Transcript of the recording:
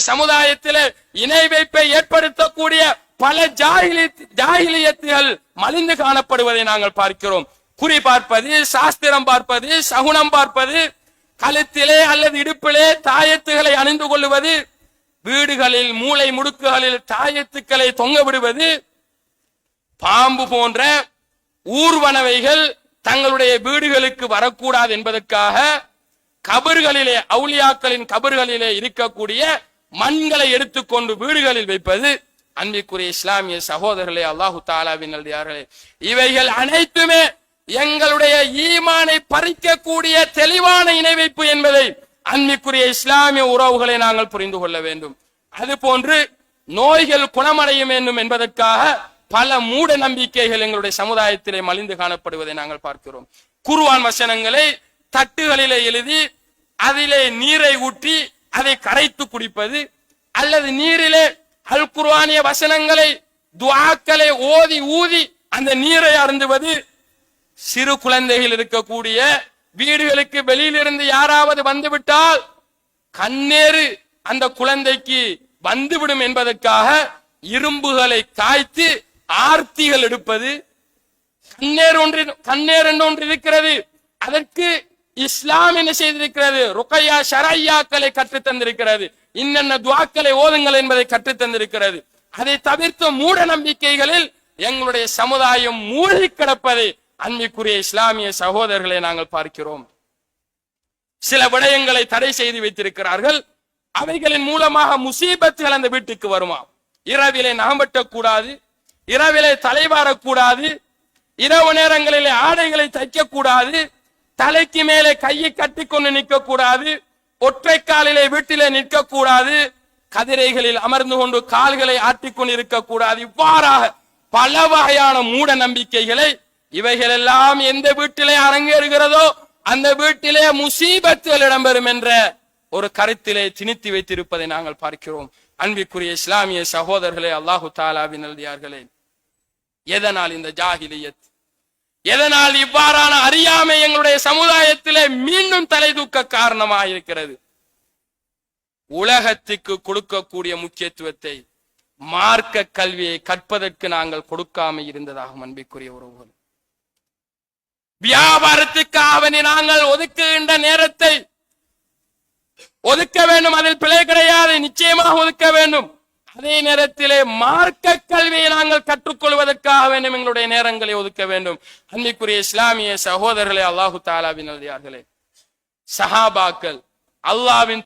சமுதாயத்திலே இணை வைப்பை ஏற்படுத்தக்கூடிய பல ஜாகிலி ஜாகிலியத்துகள் மலிந்து காணப்படுவதை நாங்கள் பார்க்கிறோம். குறி பார்ப்பது சாஸ்திரம் பார்ப்பது சகுனம் பார்ப்பது கழுத்திலே அல்லது இடுப்பிலே தாயத்துகளை அணிந்து கொள்ளுவது வீடுகளில் மூளை முடுக்குகளில் தாயத்துக்களை தொங்க விடுவது பாம்பு போன்ற ஊர்வனவைகள் தங்களுடைய வீடுகளுக்கு வரக்கூடாது என்பதற்காக கபர்களிலே அவுளியாக்களின் கபர்களிலே இருக்கக்கூடிய மண்களை எடுத்துக்கொண்டு வீடுகளில் வைப்பது அன்பிற்குரிய இஸ்லாமிய சகோதரர்களே அல்லாஹு தாலாவின் நல்லியார்களே இவைகள் அனைத்துமே எங்களுடைய ஈமானை பறிக்கக்கூடிய தெளிவான இணை வைப்பு என்பதை அன்பிற்குரிய இஸ்லாமிய உறவுகளை நாங்கள் புரிந்து கொள்ள வேண்டும். அது போன்று நோய்கள் குணமடையும் வேண்டும் என்பதற்காக பல மூட நம்பிக்கைகள் எங்களுடைய சமுதாயத்திலே மலிந்து காணப்படுவதை நாங்கள் பார்க்கிறோம். குருவான் வசனங்களை தட்டுகளிலே எழுதி அதிலே நீரை ஊற்றி அதை கரைத்து குடிப்பது அல்லது நீரிலே அல் வசனங்களை துவாக்களை ஓதி ஊதி அந்த நீரை அருந்துவது சிறு குழந்தைகள் இருக்கக்கூடிய வீடுகளுக்கு வெளியிலிருந்து யாராவது வந்துவிட்டால் கண்ணேறு அந்த குழந்தைக்கு வந்துவிடும் என்பதற்காக இரும்புகளை காய்த்து ஆர்த்திகள் எடுப்பது. கண்ணேர் ஒன்று கண்ணேர் என்று ஒன்று இருக்கிறது. அதற்கு இஸ்லாம் என்ன செய்திருக்கிறது? ருக்கையா ஷரையாக்களை கற்றுத்தந்திருக்கிறது. இன்னென்ன துவாக்களை ஓதுங்கள் என்பதை கற்றுத்தந்திருக்கிறது. அதை தவிர்த்த மூட நம்பிக்கைகளில் எங்களுடைய சமுதாயம் மூழ்கி கிடப்பதை அன்பிற்குரிய இஸ்லாமிய சகோதரர்களை நாங்கள் பார்க்கிறோம். சில விடயங்களை தடை செய்து வைத்திருக்கிறார்கள். அவைகளின் மூலமாக முசீபத்துகள் அந்த வீட்டுக்கு வருமா? இரவிலே நகம்பட்டக்கூடாது இரவிலே தலைவாரக்கூடாது இரவு நேரங்களிலே ஆடைகளை தைக்க கூடாது தலைக்கு மேலே கையை கட்டிக்கொண்டு நிற்க கூடாது ஒற்றை காலிலே வீட்டிலே நிற்க கூடாது கதிரைகளில் அமர்ந்து கொண்டு கால்களை ஆட்டிக்கொண்டு இருக்கக்கூடாது. இவ்வாறாக பல வகையான மூட நம்பிக்கைகளை இவைகள் எல்லாம் எந்த வீட்டிலே அரங்கேறுகிறதோ அந்த வீட்டிலே முசீபத்துகள் இடம்பெறும் என்ற ஒரு கருத்திலே திணித்து வைத்திருப்பதை நாங்கள் பார்க்கிறோம். அன்பிற்குரிய இஸ்லாமிய சகோதரர்களே அல்லாஹு தாலாவின் எழுதியார்களே எதனால் இந்த ஜாகிலியத் எதனால் இவ்வாறான அறியாமை எங்களுடைய சமுதாயத்திலே மீண்டும் தலை தூக்க காரணமாக இருக்கிறது உலகத்துக்கு கொடுக்கக்கூடிய முக்கியத்துவத்தை மார்க்க கல்வியை கற்பதற்கு நாங்கள் கொடுக்காம இருந்ததாகும் அன்பிற்குரிய உறவுகள். வியாபாரத்துக்காக நாங்கள் ஒதுக்குகின்ற நேரத்தை ஒதுக்க வேண்டும். அதில் பிழை கிடையாது. நிச்சயமாக ஒதுக்க வேண்டும். அதே நேரத்திலே மார்க்க கல்வியை நாங்கள் கற்றுக்கொள்வதற்காக வேண்டும் எங்களுடைய நேரங்களை ஒதுக்க வேண்டும். அன்பிக்குரிய இஸ்லாமிய சகோதரர்களே அல்லாஹு தாலாவின் நல்லியார்களே சஹாபாக்கள் அல்லாவின்